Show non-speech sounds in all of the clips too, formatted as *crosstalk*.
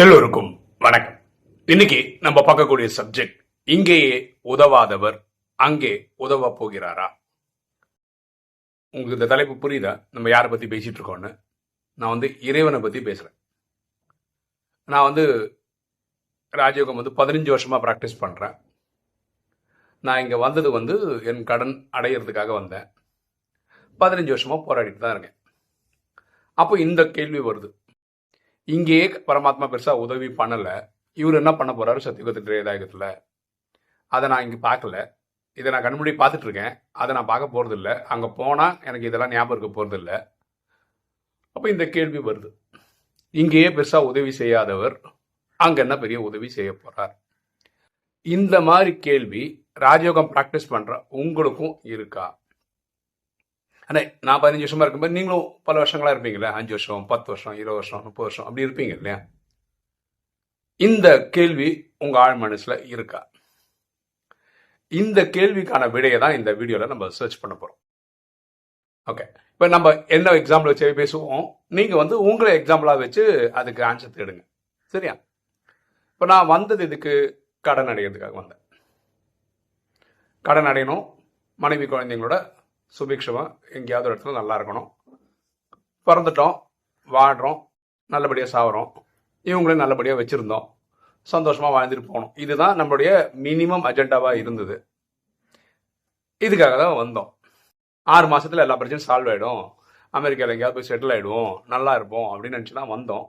எல்லோருக்கும் வணக்கம். இன்னைக்கு நம்ம பார்க்கக்கூடிய சப்ஜெக்ட் இங்கேயே உதவாதவர் அங்கே உதவ போகிறாரா? உங்களுக்கு இந்த தலைப்பு புரியுதா? நம்ம யாரை பத்தி பேசிட்டு இருக்கோம்னு? நான் வந்து இறைவனை பத்தி பேசுறேன். நான் வந்து ராஜயோகம் வந்து பதினஞ்சு வருஷமா ப்ராக்டிஸ் பண்றேன். நான் இங்க வந்தது வந்து என் கடன் அடையிறதுக்காக வந்தேன். பதினஞ்சு வருஷமா போராடிட்டு தான் இருக்கேன். அப்போ இந்த கேள்வி வருது. இங்கேயே பரமாத்மா பெருசா உதவி பண்ணல. இவர் என்ன பண்ண போறாரு? சத்தியுகத்து திரேதாயுகத்துல. அதை நான் இங்க பார்க்கல. இதை நான் கண்முடி பார்த்துட்டு இருக்கேன் அதை நான் பார்க்க போறது அங்கே அங்க போனா எனக்கு இதெல்லாம் ஞாபகம் இருக்க போறது அப்போ அப்ப இந்த கேள்வி வருது. இங்கேயே பெருசா உதவி செய்யாதவர் அங்க என்ன பெரிய உதவி செய்ய போறார்? இந்த மாதிரி கேள்வி ராஜயோகம் ப்ராக்டிஸ் பண்ற உங்களுக்கும் இருக்கா? அண்ணே நான் பதினஞ்சு வருஷமாக இருக்கும்போது நீங்களும் பல வருஷங்களா இருப்பீங்களே அஞ்சு வருஷம் பத்து வருஷம் இருபது வருஷம் முப்பது வருஷம் அப்படி இருப்பீங்க இல்லையா? இந்த கேள்வி உங்கள் ஆழ் மனசில் இருக்கா? இந்த கேள்விக்கான விடையை தான் இந்த வீடியோவில் நம்ம சர்ச் பண்ண போகிறோம் ஓகே இப்போ நம்ம என்ன எக்ஸாம்பிள் வச்சு பேசுவோம்? நீங்கள் வந்து உங்களை எக்ஸாம்பிளாக வச்சு அதுக்கு ஆன்சர் தேடுங்க. சரியா? இப்போ நான் வந்தது இதுக்கு கடன் அடைகிறதுக்காக வந்தேன். கடன் அடையணும். மனைவி குழந்தைங்களோட சுபிக்ஷமாக எங்கேயாவது ஒரு இடத்துல நல்லா இருக்கணும். பிறந்துட்டோம் வாடுறோம் நல்லபடியாக சாகுறோம் இவங்களையும் நல்லபடியாக வச்சுருந்தோம். சந்தோஷமாக வாழ்ந்துட்டு போகணும் இதுதான் நம்மளுடைய மினிமம் அஜெண்டாவாக இருந்தது. இதுக்காக தான் வந்தோம். ஆறு மாதத்தில் எல்லா பிரச்சனையும் சால்வ் ஆகிடும் அமெரிக்காவில் எங்கேயாவது போய் செட்டில் ஆகிடுவோம் நல்லா இருப்போம் அப்படின்னு நினச்சி தான் வந்தோம்.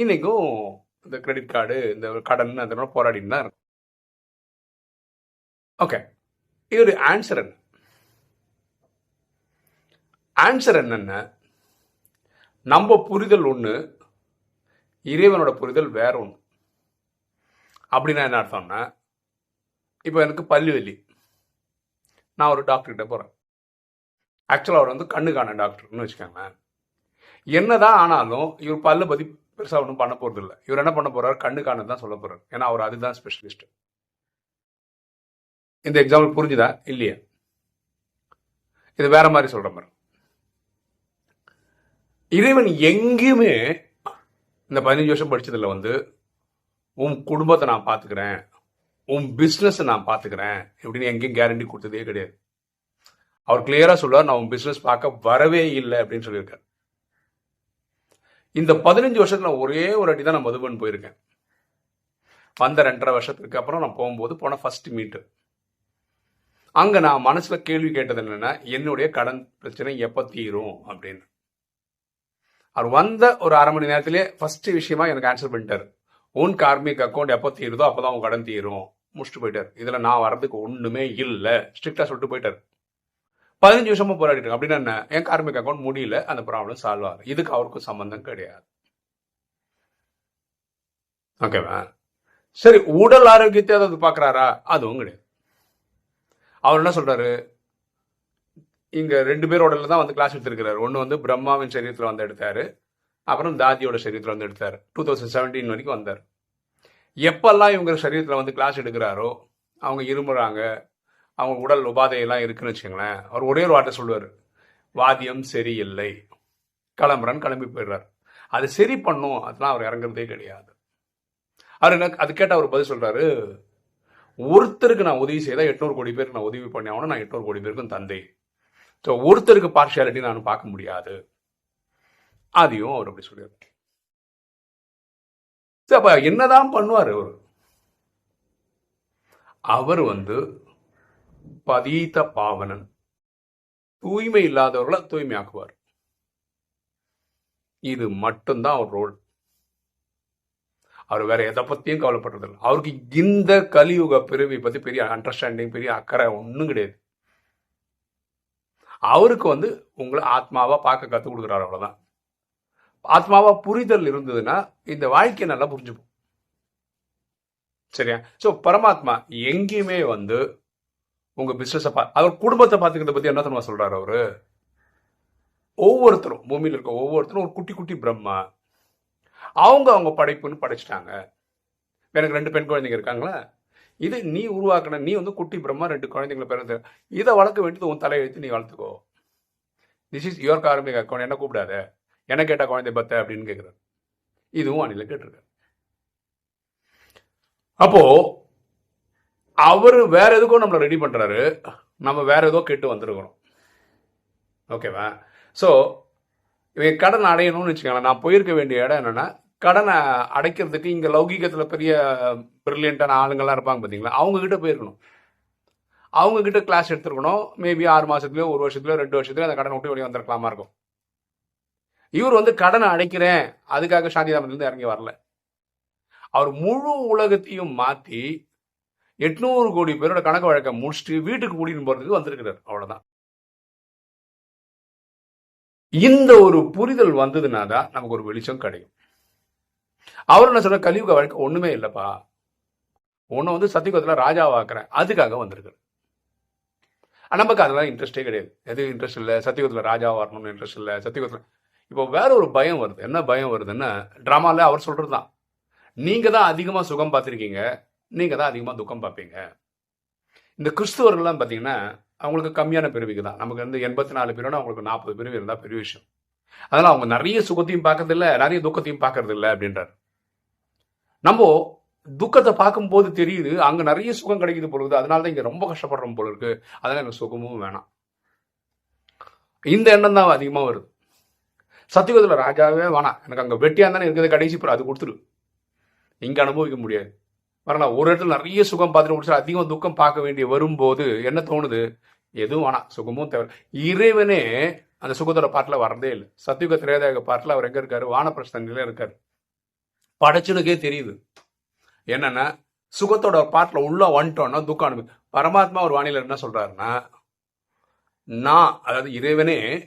இன்றைக்கும் இந்த கிரெடிட் கார்டு இந்த கடன் அந்த மாதிரி போராடின்னு தான் இருக்கும். ஓகே இது ஒரு ஆன்சர் என்ன? ஆன்சர் என்னென்ன நம்ம புரிதல் ஒன்று இறைவனோட புரிதல் வேற ஒன்று அப்படின்னா என்ன அர்த்தம்னா இப்போ எனக்கு பல்லு வலி நான் ஒரு டாக்டர்கிட்ட போகிறேன் ஆக்சுவலாக அவர் வந்து கண்ணுக்கான டாக்டர்னு வச்சுக்கோங்களேன். என்னதான் ஆனாலும் இவர் பல்ல பற்றி பெருசாக ஒன்றும் பண்ண போகிறது இல்லை இவர் என்ன பண்ண போறாரு? கண்ணுக்கான தான் சொல்ல போகிறார் ஏன்னா அவர் அதுதான் ஸ்பெஷலிஸ்ட் இந்த எக்ஸாம்பிள் புரிஞ்சுதா? இல்லையா? இது வேற மாதிரி சொல்கிற மாதிரி. இறைவன் எங்கேயுமே இந்த பதினஞ்சு வருஷம் படித்ததில் வந்து உன் குடும்பத்தை நான் பார்த்துக்கிறேன் உன் பிஸ்னஸை நான் பார்த்துக்கிறேன் இப்படின்னு எங்கேயும் கேரண்டி கொடுத்ததே கிடையாது. அவர் கிளியராக சொல்லுவார் நான் உன் பிஸ்னஸ் பார்க்க வரவே இல்லை. அப்படின்னு சொல்லியிருக்காரு. இந்த பதினஞ்சு வருஷத்துல ஒரே ஒரு அடி தான் நான் மதுபன் போயிருக்கேன். வந்த ரெண்டரை வருஷத்துக்கு அப்புறம் நான் போகும்போது போன ஃபர்ஸ்ட் மீட்டு அங்கே நான் மனசில் கேள்வி கேட்டது என்னென்னா என்னுடைய கடன் பிரச்சனை எப்போ தீரும்? அப்படின்னு. அவர் வந்த ஒரு அரை மணி நேரத்திலே ஃபர்ஸ்ட் விஷயமா எனக்கு ஆன்சர் பண்ணிட்டார். உன் கார்மிக் அக்கௌண்ட் எப்போ தீருதோ அப்போதான் உன் கடன் தீரும். முடிச்சுட்டு போயிட்டார். இதில் நான் வர்றதுக்கு ஒன்றுமே இல்லை. ஸ்ட்ரிக்டாக சொல்லிட்டு போயிட்டார். பதினஞ்சு வருஷமா போராடிட்டு அப்படின்னா என்ன? என் கார்மிக் அக்கௌண்ட் முடியல. அந்த ப்ராப்ளம் சால்வ் ஆகுது இதுக்கு அவருக்கும் சம்பந்தம் கிடையாது. ஓகேவா சரி உடல் ஆரோக்கியத்தை ஏதாவது பார்க்குறாரா? அதுவும் கிடையாது. அவர் என்ன சொல்றாரு? இங்கே ரெண்டு பேரோட தான் வந்து கிளாஸ் எடுத்திருக்கிறாரு. ஒன்று வந்து பிரம்மாவின் சரீரத்தில் வந்து எடுத்தார். அப்புறம் தாதியோட சரீரத்தில் வந்து எடுத்தார். டூ தௌசண்ட் செவன்டீன் வரைக்கும் வந்தார். எப்பெல்லாம் இவங்க சரீரத்தில் வந்து கிளாஸ் எடுக்கிறாரோ அவங்க இருமுறாங்க. அவங்க உடல் உபாதையெல்லாம் இருக்குன்னு வச்சுக்கோங்களேன். அவர் ஒரே ஒரு வார்த்தை சொல்லுவார். வாத்தியம் சரியில்லை. கிளம்புறான்னு கிளம்பி போயிடுறார். அது சரி பண்ணும். அதெல்லாம் அவர் இறங்குறதே கிடையாது. அவர் என்ன அது கேட்ட அவர் பதில் சொல்கிறாரு ஒருத்தருக்கு நான் உதவி செய்தால் எட்நூறு கோடி பேருக்கு நான் உதவி பண்ணி ஆகணும். நான் எட்நூறு கோடி பேருக்கும் தந்தை ஸோ ஒருத்தருக்கு பார்ஷியாலிட்டி நான் பார்க்க முடியாது. அதையும் அவர் அப்படி சொல்லியிருக்காரு. சரி, அப்ப என்னதான் பண்ணுவார் அவர்? அவர் வந்து பதீத பாவனன். தூய்மை இல்லாதவர்களை தூய்மையாக்குவார். இது மட்டும்தான் அவர் ரோல் அவர் வேற எதை பத்தியும் கவலைப்படுறதில்லை. அவருக்கு இந்த கலியுக பிறவி பத்தி பெரிய அண்டர்ஸ்டாண்டிங் பெரிய அக்கறை ஒன்றும் கிடையாது. அவருக்கு வந்து உங்களை ஆத்மாவாக பார்க்க கற்றுக் கொடுக்குறாரு அவ்வளோதான் ஆத்மாவாக புரிதல் இருந்ததுன்னா இந்த வாழ்க்கையை நல்லா புரிஞ்சுப்போம். சரியா? ஸோ பரமாத்மா எங்கேயுமே வந்து உங்கள் பிஸ்னஸை பா அவர் குடும்பத்தை பார்த்துக்கிறத பற்றி என்ன தெரியுமா சொல்கிறார் அவர்? ஒவ்வொருத்தரும் பூமியில் இருக்க ஒவ்வொருத்தரும் ஒரு குட்டி குட்டி பிரம்மா. அவங்க அவங்க படைப்புன்னு படைச்சிட்டாங்க. எனக்கு ரெண்டு பெண் குழந்தைங்க இருக்காங்களா? இது நீ உருவாக்கின நீ வந்து குட்டி பிரம்மா ரெண்டு குழந்தைங்களை பிறந்து இதை வளர்க்க வேண்டியது உன் தலையெழுத்து நீ வளர்த்துக்கோ. This is your karmic account என்ன கூப்பிடாத? என்ன கேட்டா குழந்தை பத்த? அப்படின்னு கேட்குறாரு. இதுவும் அணில கேட்டிருக்காரு. அப்போ அவர் வேற எதுக்கோ நம்மளை ரெடி பண்றாரு. நம்ம வேற ஏதோ கெட்டு வந்திருக்கிறோம் ஓகேவா ஸோ இவன் கடன் அடையணும்னு வச்சுக்கோங்களேன். நான் போயிருக்க வேண்டிய இடம் என்னென்னா கடனை அடைக்கிறதுக்கு இங்க லௌகீகத்துல பெரிய பிரில்லியண்டான ஆளுங்கள்லாம் இருப்பாங்க பாத்தீங்களா? அவங்க கிட்ட போயிருக்கணும். அவங்க கிட்ட கிளாஸ் எடுத்துருக்கணும். மேபி ஆறு மாசத்துலயோ ஒரு வருஷத்துலயோ ரெண்டு வருஷத்துலயோ அந்த கடனை விட்டு வெளியே வந்திருக்கலாமா இருக்கும். இவர் வந்து கடனை அடைக்கிறேன். அதுக்காக சாந்தி இருந்து இறங்கி வரல. அவர் முழு உலகத்தையும் மாத்தி எட்நூறு கோடி பேரோட கணக்கு வழக்கை முடிச்சுட்டு வீட்டுக்கு கூட்டிட்டு போறதுக்கு வந்திருக்கிறார். அவ்வளவுதான். இந்த ஒரு புரிதல் வந்ததுனா தான் நமக்கு ஒரு வெளிச்சம் கிடைக்கும். அவர் என்ன சொல்ற கலியுக வாழ்க்கை ஒண்ணுமே இல்லப்பா. உன்னை வந்து சத்தியகுதத்துல ராஜாவாக்குறேன். அதுக்காக வந்திருக்கு நமக்கு அதெல்லாம் இன்ட்ரெஸ்டே கிடையாது. எதுவும் இன்ட்ரெஸ்ட் இல்லை? சத்தியகுதத்துல ராஜா வரணும்னு இன்ட்ரெஸ்ட் இல்லை. சத்தியகுதத்துல இப்போ வேற ஒரு பயம் வருது. என்ன பயம் வருதுன்னா ட்ராமால அவர் சொல்றது தான் நீங்க தான் அதிகமா சுகம் பார்த்துருக்கீங்க. நீங்க தான் அதிகமா துக்கம் பார்ப்பீங்க. இந்த கிறிஸ்துவர்கள்லாம் பார்த்தீங்கன்னா அவங்களுக்கு கம்மியான பிரிவுக்கு தான் நமக்கு வந்து எண்பத்தி நாலு பிரிவுனா அவங்களுக்கு நாற்பது பிரிவு இருந்தால் பெரிய விஷயம். அதனால அவங்க நிறைய சுகத்தையும் பார்க்கறது நிறைய துக்கத்தையும் பார்க்கறது இல்லை அப்படின்றார். நம்ம துக்கத்தை பார்க்கும்போது தெரியுது அங்க நிறைய சுகம் கிடைக்குது பொழுது அதனால தான் இங்க ரொம்ப கஷ்டப்படுறோம் போல இருக்கு. அதனால எனக்கு சுகமும் வேணாம். இந்த எண்ணம் தான் அதிகமா வருது. சத்தியகுதத்துல ராஜாவே வேணாம். எனக்கு அங்க வெட்டியா தானே இருக்கிறது கடைசி பிறகு அது கொடுத்துரு. இங்க அனுபவிக்க முடியாது. வரலாம் ஒரு இடத்துல நிறைய சுகம் பார்த்துட்டு முடிச்சு அதிகம் துக்கம் பார்க்க வேண்டிய வரும்போது என்ன தோணுது? எதுவும் வேணாம். சுகமும் தேவை. இறைவனே அந்த சுகத்தோட பாட்டில் வரதே இல்லை. சத்தியுக திரேதாக பாட்டில் அவர் எங்கே இருக்காரு? வானப்பிரஸ்தனில இருக்கார். படைச்சனுக்கே தெரியுது. என்னன்னா சுகத்தோட பாட்டில் உள்ள வந்துட்டோம்னா துக்கம் பரமாத்மா ஒரு வானிலை என்ன சொல்றாருன்னா நான் அதாவது இறைவனே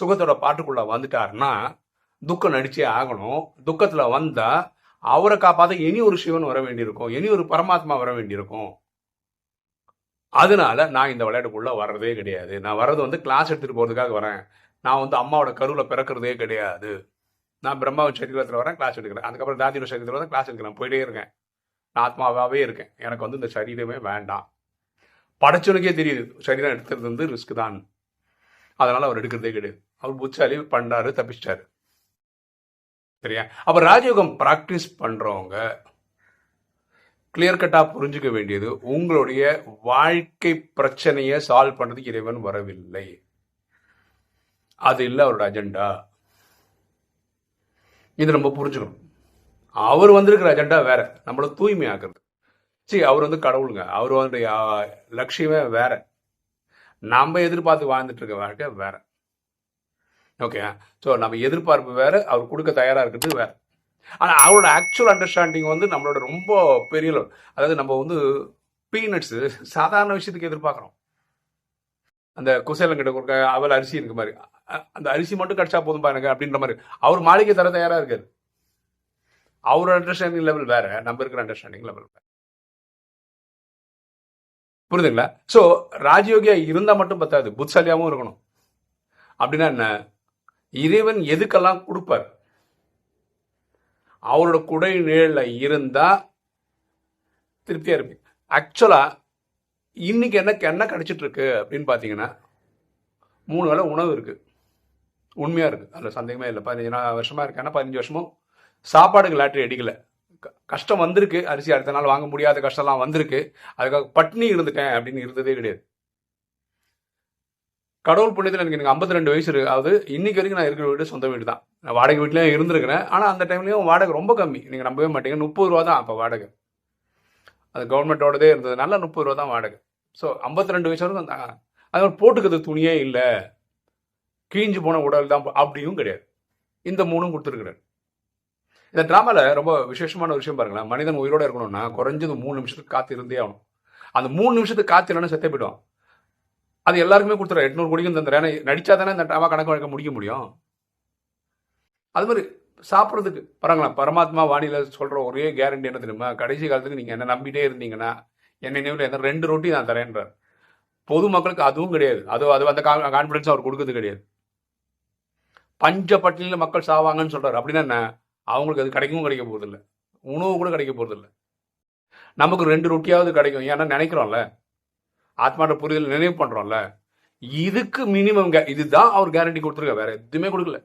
சுகத்தோட பாட்டுக்குள்ள வந்துட்டாருன்னா துக்கம் நடிச்சே ஆகணும். துக்கத்தில் வந்தால் அவரை காப்பாற்ற இனி ஒரு சிவன் வர வேண்டியிருக்கும். இனி ஒரு பரமாத்மா வர வேண்டியிருக்கும். அதனால நான் இந்த விளையாட்டுக்குள்ள வர்றதே கிடையாது. நான் வர்றது வந்து கிளாஸ் எடுத்துட்டு போறதுக்காக வரேன். நான் வந்து அம்மாவோட கருவில் பிறக்கிறதே கிடையாது. நான் பிரம்மாவின் சரீரத்தில் வரேன் கிளாஸ் எடுக்கிறேன். அதுக்கப்புறம் தாதியோட சரீரத்தில் வரேன் கிளாஸ் எடுக்கிறேன். போயிட்டே இருக்கேன். நான் ஆத்மாவாகவே இருக்கேன். எனக்கு வந்து இந்த சரீரமே வேண்டாம். படைச்சவனுக்கே தெரியுது சரீரம் எடுத்துறது வந்து ரிஸ்க் தான். அதனால் அவர் எடுக்கிறதே கிடையாது. அவர் புத்தாலி பண்ணாரு தப்பிச்சிட்டாரு. சரியா? அப்போ ராஜயோகம் ப்ராக்டிஸ் பண்ணுறவங்க கிளியர் கட்டாக புரிஞ்சுக்க வேண்டியது உங்களுடைய வாழ்க்கை பிரச்சனையை சால்வ் பண்ணுறதுக்கு இறைவன் வரவில்லை. அது இல்லை அவரோட அஜெண்டா இது நம்ம புரிஞ்சுக்கணும். அவர் வந்திருக்கிற அஜெண்டா வேற. நம்மளை தூய்மையாக்குறது. சரி அவர் வந்து கடவுளுங்க. அவர் வந்து லட்சியமே வேற. நம்ம எதிர்பார்த்து வாழ்ந்துட்டு இருக்க வாழ்க்கை வேற. ஓகே ஸோ நம்ம எதிர்பார்ப்பு வேற அவர் கொடுக்க தயாராக இருக்கிறது வேற. ஆனா அவரோட ஆக்சுவல் அண்டர்ஸ்டாண்டிங் வந்து நம்மளோட ரொம்ப பெரிய அதாவது நம்ம வந்து பீனட்ஸு சாதாரண விஷயத்துக்கு எதிர்பார்க்குறோம். அந்த குசேலங்கிட்ட கொடுக்க அவள் அரிசி இருக்கு மாதிரி. அந்த அரிசி மட்டும் கிடைச்சா போதும் பாருங்க அப்படின்ற மாதிரி. அவர் மாளிகை தர தயாரா இருக்காரு. அவரோட அண்டர்ஸ்டாண்டிங் லெவல் வேற நம்ம இருக்கிற அண்டர்ஸ்டாண்டிங் லெவல் வேற. புரியுதுங்களா? ஸோ ராஜயோகியா இருந்தா மட்டும் பத்தாது புத்தாலியாவும் இருக்கணும். அப்படின்னா என்ன? இறைவன் எதுக்கெல்லாம் கொடுப்பார்? அவரோட குடை நிழல்ல இருந்தா திருப்தியா இருப்பீங்க ஆக்சுவலா இன்னைக்கு என்ன என்ன கிடைச்சிட்டு இருக்கு அப்படின்னு பாத்தீங்கன்னா மூணு வேளை உணவு இருக்கு. உண்மையா இருக்கு. அதுல சந்தேகமே இல்லை. பதினஞ்சு நாள் வருஷமா இருக்கேன்னா பதினஞ்சு வருஷமும் சாப்பாடுக்கு லாட்டரி அடிக்கல. க- கஷ்டம் வந்திருக்கு. அரிசி அடுத்த நாள் வாங்க முடியாத கஷ்டம்லாம் வந்திருக்கு. அதுக்காக பட்னி இருந்துட்டேன் அப்படின்னு இருந்ததே கிடையாது. கடவுள் புண்ணியத்தில் எனக்கு எனக்கு 52 ரெண்டு வயசு இருக்கு. அதாவது இன்னைக்கு வரைக்கும் நான் இருக்கிற வீடு சொந்த வீடு தான். நான் வாடகை வீட்லேயும் இருந்திருக்கிறேன். ஆனால் அந்த டைம்லேயும் வாடகை ரொம்ப கம்மி. நீங்கள் நம்பவே மாட்டீங்க. முப்பது ரூபா தான் அப்போ வாடகை. அது கவர்மெண்ட்டோடதே இருந்ததுனால முப்பது ரூபா தான் வாடகை. ஸோ 52 ரெண்டு வயசு வரைக்கும் தான் அது மாதிரி போட்டுக்கிறது துணியே இல்லை. கிழிஞ்சு போன உடல் தான் அப்படியும் கிடையாது. இந்த மூணும் கொடுத்துருக்குறாரு இந்த ட்ராமாவில் ரொம்ப விசேஷமான விஷயம் பாருங்களேன். மனிதன் உயிரோட இருக்கணும்னா குறைஞ்சது மூணு நிமிஷத்துக்கு காத்து இருந்தே ஆகணும். அந்த மூணு நிமிஷத்துக்கு காத்து இல்லைன்னா செத்தே போயிடும் அது எல்லாருக்குமே கொடுத்துரு எட்நூறு கோடிக்கும் தந்துடுறேன் ஏன்னா நடிச்சா தானே இந்த ட்ராமா கணக்கு வழக்க முடிக்க முடியும்? அது மாதிரி சாப்பிட்றதுக்கு பாருங்களேன் பரமாத்மா வாணியில சொல்கிற ஒரே கேரண்டி என்ன தெரியுமா? கடைசி காலத்துக்கு நீங்கள் என்ன நம்பிட்டே இருந்தீங்கன்னா என்னை நினைவில் எந்த ரெண்டு ரொட்டி நான் தரேன்றார். பொதுமக்களுக்கு அதுவும் கிடையாது. அது அது அந்த கான்ஃபிடன்ஸ் அவர் கொடுக்கறது கிடையாது. பஞ்ச பட்டியலில் மக்கள் சாவாங்கன்னு சொல்கிறார் அப்படின்னா என்ன? அவங்களுக்கு அது கிடைக்கவும் கிடைக்க போகிறதில்ல உணவு கூட கிடைக்க போகிறதில்ல நமக்கு ரெண்டு ரொட்டியாவது கிடைக்கும். ஏன்னா நினைக்கிறோம்ல. ஆத்மாட்ட புரிதல் நினைவு பண்றோம்ல இதுக்கு மினிமம் இதுதான் அவர் கேரண்டி கொடுத்துருக்க வேற எதுவுமே கொடுக்கல.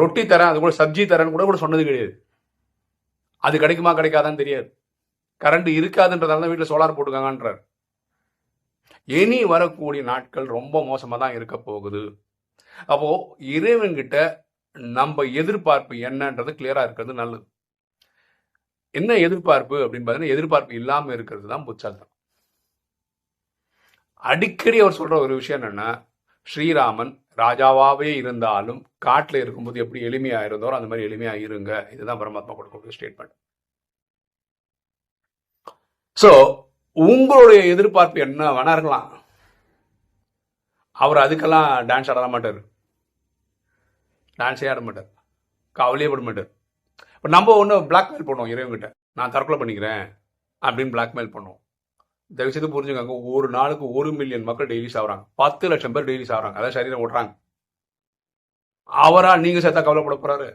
ரொட்டி தரேன் அது கூட சப்ஜி தரேன்னு கூட கூட சொன்னது கிடையாது. அது கிடைக்குமா கிடைக்காதான்னு தெரியாது. கரண்ட் இருக்காதுன்றதால தான் வீட்டில் சோலார் போட்டுக்காங்கன்றார். இனி வரக்கூடிய நாட்கள் ரொம்ப மோசமாக தான் இருக்க போகுது. அப்போ இறைவன்கிட்ட நம்ம எதிர்பார்ப்பு என்னன்றது கிளியரா இருக்கிறது நல்லது. என்ன எதிர்பார்ப்பு அப்படின்னு பார்த்தீங்கன்னா எதிர்பார்ப்பு இல்லாமல் இருக்கிறது தான் புச்சார்த்தம் அடிக்கடி அவர் சொல்ற ஒரு விஷயம் என்னன்னா ஸ்ரீராமன் ராஜாவாவே இருந்தாலும் காட்டில் இருக்கும்போது எப்படி எளிமையா இருந்தோரோ அந்த மாதிரி எளிமையா இருங்க. இதுதான் பரமாத்மா கொடுக்கக்கூடிய ஸ்டேட்மெண்ட் சோ உங்களுடைய எதிர்பார்ப்பு என்ன? வேணா இருக்கலாம். அவர் அதுக்கெல்லாம் டான்ஸ் ஆட மாட்டார். டான்ஸே ஆட மாட்டார். கவலையே பட மாட்டார். இப்போ நம்ம ஒன்று பிளாக்மெயில் பண்ணுவோம் இறைவங்கிட்ட நான் தற்கொலை பண்ணிக்கிறேன் அப்படின்னு பிளாக்மெயில் பண்ணுவோம். தயவுசெய்து புரிஞ்சுக்கோங்க. ஒரு நாளுக்கு ஒரு மில்லியன் மக்கள் டெய்லி சாகுறாங்க பத்து லட்சம் பேர் டெய்லி சாகுறாங்க அதான் சரீரம் ஓட்டுறாங்க. அவரா நீங்க சேர்த்தா கவலைப்பட போறாரு?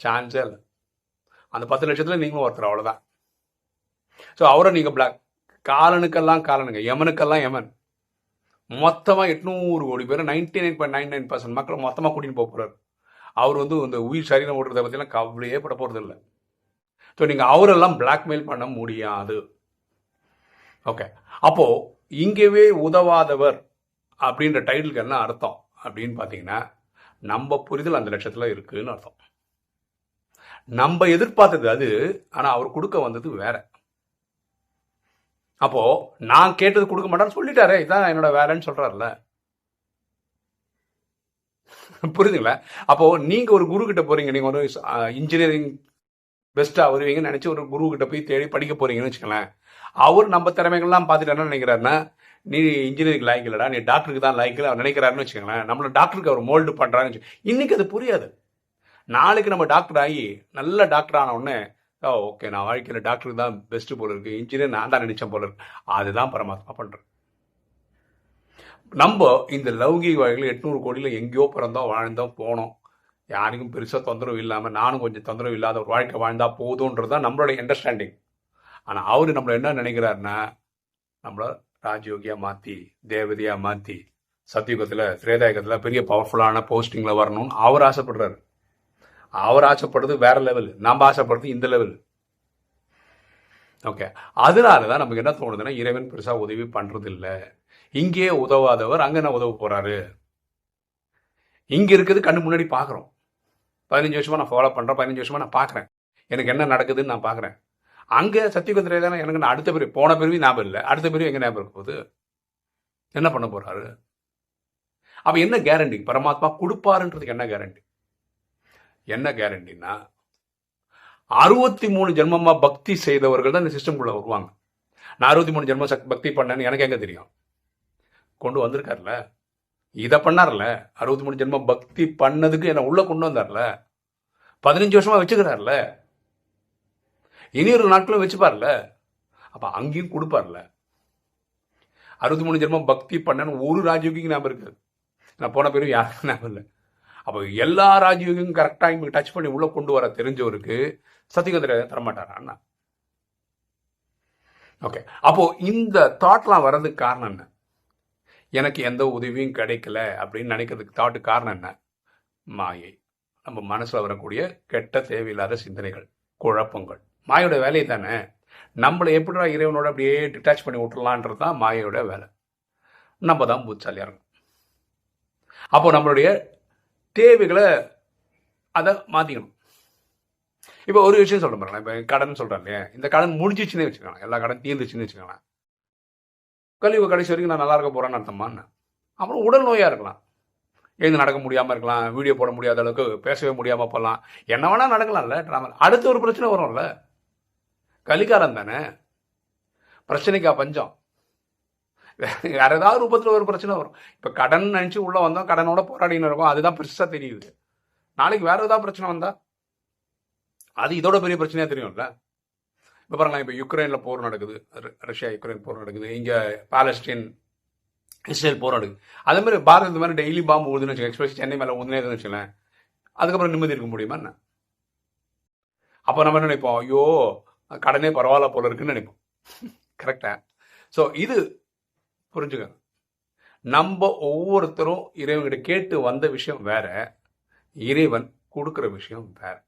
சான்ஸே இல்லை. அந்த பத்து லட்சத்துல நீங்களும் ஒருத்தர் அவ்வளவுதான். ஸோ அவரை நீங்க பிளாக் காலனுக்கெல்லாம் காலனுங்க. யமனுக்கெல்லாம் யமன். மொத்தமா எட்நூறு கோடி பேர் ninety nine point nine nine percent மக்கள் மொத்தமா கூட்டிட்டு போக போறாரு. அவர் வந்து இந்த உயிர் சரீரம் ஓட்டுறதை பற்றிலாம் கவலையே பட போறது இல்லை ஸோ நீங்கள் அவரெல்லாம் பிளாக்மெயில் பண்ண முடியாது. ஓகே அப்போது இங்கேவே உதவாதவர் அப்படின்ற டைட்டிலுக்கு என்ன அர்த்தம்? அப்படின்னு பார்த்தீங்கன்னா நம்ம புரிதல் அந்த லட்சத்தில் இருக்குதுன்னு அர்த்தம். நம்ம எதிர்பார்த்தது அது ஆனால் அவர் கொடுக்க வந்தது வேற. அப்போ நான் கேட்டது கொடுக்க மாட்டேன்னு சொல்லிட்டாரே இதான் என்னோட வேலைன்னு சொல்றாருல்ல புரியுதுங்களா அப்போ நீங்க ஒரு குரு கிட்ட போறீங்க நீங்க ஒரு இன்ஜினியரிங் பெஸ்ட்டாக வருவீங்கன்னு நினச்சி ஒரு குரு கிட்ட போய் தேடி படிக்க போகிறீங்கன்னு வச்சுக்கோங்களேன். அவர் நம்ம திறமைகள்லாம் பார்த்துட்டு என்ன நினைக்கிறாருன்னா நீ இன்ஜினியரிங் லாய்க்கு இல்லடா நீ டாக்டருக்கு தான் லாய்க்கு அவர் நினைக்கிறாருன்னு வச்சுக்கோங்களேன். நம்மளை டாக்டருக்கு அவர் மோல்டு பண்ணுறான்னு வச்சு- இன்னைக்கு அது புரியாது. நாளைக்கு நம்ம டாக்டர் ஆகி நல்ல டாக்டர் ஆன உடனே ஓ ஓகே நான் வாழ்க்கையில் டாக்டருக்கு தான் பெஸ்ட்டு போல இருக்கு இன்ஜினியர் நான் தான் நினச்சேன் போல இருக்கு. அதுதான் பரமாத்மா பண்ணுறேன் நம்ம இந்த லௌகிக வாழ்க்கையில் எட்நூறு கோடியில் எங்கேயோ பிறந்தோம் வாழ்ந்தோம் போனோம். யாருக்கும் பெருசாக தொந்தரவு இல்லாமல் நானும் கொஞ்சம் தொந்தரவு இல்லாத ஒரு வாழ்க்கை வாழ்ந்தால் போதுன்றது தான் நம்மளுடைய அண்டர்ஸ்டாண்டிங் ஆனால் அவர் நம்மளை என்ன நினைக்கிறாருன்னா நம்மளை ராஜயோகியாக மாற்றி தேவதையாக மாற்றி சத்தியுகத்தில் திரேதாயகத்தில் பெரிய பவர்ஃபுல்லான போஸ்டிங்கில் வரணும்னு அவர் ஆசைப்படுறாரு. அவர் ஆசைப்படுறது வேற லெவல் நம்ம ஆசைப்படுறது இந்த லெவல் ஓகே அதனால தான் நமக்கு என்ன தோணுதுன்னா இறைவன் பெருசாக உதவி பண்ணுறது இல்லை இங்கே உதவாதவர் அங்கே என்ன உதவ போகிறாரு இங்கே இருக்கிறது கண்ணு முன்னாடி பார்க்குறோம் பதினஞ்சு வருஷமாக நான் ஃபாலோ பண்ணுறேன் பதினஞ்சு வருஷமாக நான் பார்க்குறேன். எனக்கு என்ன நடக்குதுன்னு நான் பார்க்குறேன். அங்கே சத்தியகுதிரை தானே எனக்கு நான் அடுத்த பிரிவு போன பிரிவு ஞாபகம் இல்லை. அடுத்த பிரிவு எங்கே ஞாபகம் இருக்க போகுது என்ன பண்ண போகிறாரு அப்போ என்ன கேரண்டி பரமாத்மா கொடுப்பாருன்றதுக்கு என்ன கேரண்டி என்ன கேரண்டின்னா அறுபத்தி மூணு ஜென்மமாக பக்தி செய்தவர்கள் தான் இந்த சிஸ்டம்குள்ளே வருவாங்க. நான் அறுபத்தி மூணு ஜென்ம சக்- பக்தி பண்ணேன்னு எனக்கு எங்கே தெரியும்? கொண்டு வந்திருக்காருல? இதை பண்ணார்ல? அறுபத்தி மூணு ஜென்மம் பக்தி பண்ணதுக்கு என்னை உள்ளே கொண்டு வந்தார்ல? பதினஞ்சு வருஷமாக வச்சுக்கிறார்ல? இனி ஒரு நாட்களும் வச்சுப்பார்ல? அப்போ அங்கேயும் கொடுப்பார்ல? அறுபத்தி மூணு ஜென்மம் பக்தி பண்ணேன்னு ஒரு ராஜயோகிக்கு ஞாபகம் இருக்காது. நான் போன பிறகு யாருக்கும் ஞாபகம் இல்லை. அப்போ எல்லா ராஜயோகியும் கரெக்டாக இங்கே டச் பண்ணி உள்ளே கொண்டு வர தெரிஞ்சவருக்கு சத்தியகந்திர தரமாட்டாரா அண்ணா? ஓகே அப்போது இந்த தாட்லாம் வர்றதுக்கு காரணம் என்ன? எனக்கு எந்த உதவியும் கிடைக்கல அப்படின்னு நினைக்கிறதுக்கு தாட்டு காரணம் என்ன? மாயை. நம்ம மனசில் வரக்கூடிய கெட்ட தேவையில்லாத சிந்தனைகள் குழப்பங்கள். மாயோட வேலையை தானே? நம்மளை எப்படிடா இறைவனோட அப்படியே டிட்டாச் பண்ணி விட்டுறலான்றது தான் மாயோட வேலை. நம்ம தான் புத்தாலியா இருக்கும் அப்போ நம்மளுடைய தேவைகளை அதை மாற்றிக்கணும் இப்போ ஒரு விஷயம் சொல்ல பாருங்களேன் இப்போ கடன் சொல்கிறேன் இல்லையா? இந்த கடன் முடிஞ்சிச்சுன்னே வச்சுக்கலாம் எல்லா கடன் தீர்ந்துச்சுன்னு வச்சுக்கலாம் கழிவு கடைசி வரைக்கும் நான் நல்லா இருக்க போகிறேன்னு அர்த்தமான்னு அப்புறம் உடல் நோயாக இருக்கலாம். எழுந்து நடக்க முடியாமல் இருக்கலாம் வீடியோ போட முடியாத அளவுக்கு பேசவே முடியாமல் போகலாம் என்ன வேணால் நடக்கலாம்ல ட்ராமல் அடுத்த ஒரு பிரச்சனை வரும்ல. கலிகாலம் தானே. பிரச்சனைக்கா பஞ்சம். வேறு ஏதாவது ரூபத்தில் ஒரு பிரச்சனை வரும். இப்போ கடன் நினச்சி உள்ளே வந்தோம் கடனோட போராடின்னு இருக்கோம். அதுதான் பெருசாக தெரியுது. நாளைக்கு வேறு ஏதாவது பிரச்சனை வந்தால் அது இதோட பெரிய பிரச்சனையாக தெரியும்ல. இப்போ பாருங்களேன் இப்போ யுக்ரைனில் போர் நடக்குது. ர- ரஷ்யா யுக்ரைன் போர் நடக்குது. இங்கே பாலஸ்டீன் இஸ்ரேல் போர் நடக்குது. அதே மாதிரி பாரத் இந்த மாதிரி டெய்லி பாம்பு ஊதுன்னு வச்சுக்கோங்க. எக்ஸ்பிரஸ் சென்னை மேலே ஊதுனே வச்சுக்கலேன் அதுக்கப்புறம் நிம்மதி இருக்க முடியுமா என்ன? அப்போ நம்ம என்ன நினைப்போம்? ஐயோ கடனே பரவாயில்ல போல இருக்குன்னு நினைப்போம். கரெக்டா ஸோ இது புரிஞ்சுக்கோங்க. நம்ம ஒவ்வொருத்தரும் இறைவன்கிட்ட கேட்டு வந்த விஷயம் வேற. இறைவன் கொடுக்குற விஷயம் வேற.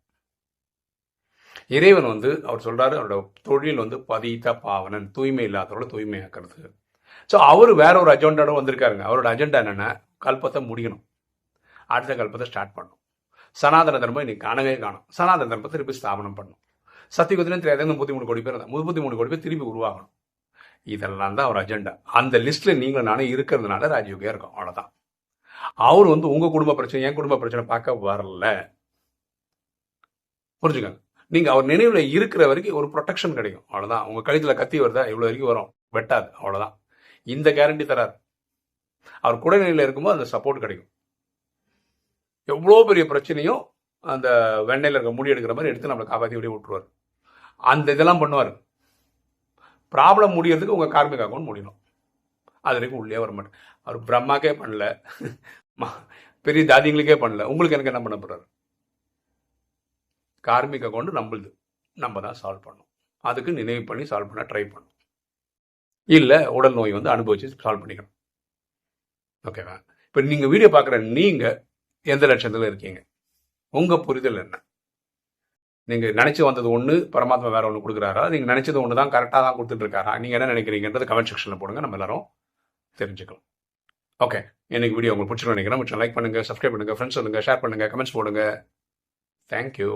இறைவன் வந்து அவர் சொல்றாரு அவரோட தொழில் வந்து பதித்த பாவனன் தூய்மை இல்லாதவரோட தூய்மையாக்குறது ஸோ அவர் வேற ஒரு அஜெண்டாவோட வந்திருக்காருங்க. அவரோட அஜெண்டா என்னன்னா கல்பத்தை முடிக்கணும். அடுத்த கல்பத்தை ஸ்டார்ட் பண்ணணும். சனாதன தர்மம் இன்னைக்கு காணவே காணும். சனாதன தர்மத்தை திருப்பி ஸ்தாபனம் பண்ணணும். சத்தியகுதிலும் தெரியாத முப்பத்தி மூணு கோடி பேர் இருந்தா. முப்பத்தி மூணு கோடி பேர் திருப்பி உருவாகணும். இதெல்லாம் தான் அவர் அஜெண்டா. அந்த லிஸ்ட்ல நீங்களும் நானும் இருக்கிறதுனால ராஜயோகியா இருக்கும். அவ்வளவுதான். அவர் வந்து உங்க குடும்ப பிரச்சனை என் குடும்ப பிரச்சனை பார்க்க வரல. புரிஞ்சுக்கங்க. நீங்கள் அவர் நினைவில் இருக்கிற வரைக்கும் ஒரு ப்ரொடெக்ஷன் கிடைக்கும். அவ்வளோதான் உங்கள் கழுத்தில் கத்தி வருதா இவ்வளோ வரைக்கும் வரும். வெட்டாது. அவ்வளோதான் இந்த கேரண்டி தரார். அவர் குடநிலையில இருக்கும்போது அந்த சப்போர்ட் கிடைக்கும். எவ்வளோ பெரிய பிரச்சனையும் அந்த வெண்ணையில் இருக்க முடி எடுக்கிற மாதிரி எடுத்து நம்மளை காப்பாற்றி அப்படியே விட்டுருவார். அந்த இதெல்லாம் பண்ணுவார். ப்ராப்ளம் முடியறதுக்கு உங்கள் கார்மிக் அக்கௌண்ட் முடியணும். அது வரைக்கும் உள்ளே வர மாட்டேன். அவர் பிரம்மாக்கே பண்ணல. ம- *laughs* பெரிய தாதிங்களுக்கே பண்ணல. உங்களுக்கு எனக்கு என்ன பண்ண போறாரு? கார்மிக் அக்கௌண்ட் நம்மளுது நம்ம தான் சால்வ் பண்ணணும். அதுக்கு நினைவு பண்ணி சால்வ் பண்ண ட்ரை பண்ணணும். இல்லை உடல் நோய் வந்து அனுபவிச்சு சால்வ் பண்ணிக்கணும். ஓகேவா இப்போ நீங்கள் வீடியோ பார்க்குற நீங்கள் எந்த லட்சத்தில் இருக்கீங்க? உங்கள் புரிதல் என்ன? நீங்கள் நினச்சி வந்தது ஒன்று பரமாத்மா வேற ஒன்று கொடுக்குறாரா? நீங்கள் நினச்சது ஒன்று தான் கரெக்டாக தான் கொடுத்துட்ருக்காரா நீங்கள் என்ன நினைக்கிறீங்கன்றது கமெண்ட் செக்ஷனில் போடுங்க நம்ம எல்லாரும் தெரிஞ்சுக்கலாம். ஓகே எனக்கு வீடியோ உங்களுக்கு பிடிச்சிருக்கோம் நினைக்கிறேன். லைக் பண்ணுங்கள் சப்ஸ்கிரைப் பண்ணுங்கள் ஃப்ரெண்ட்ஸ் சொல்லுங்கள் ஷேர் பண்ணுங்கள் கமெண்ட்ஸ் போடுங்க தேங்க்யூ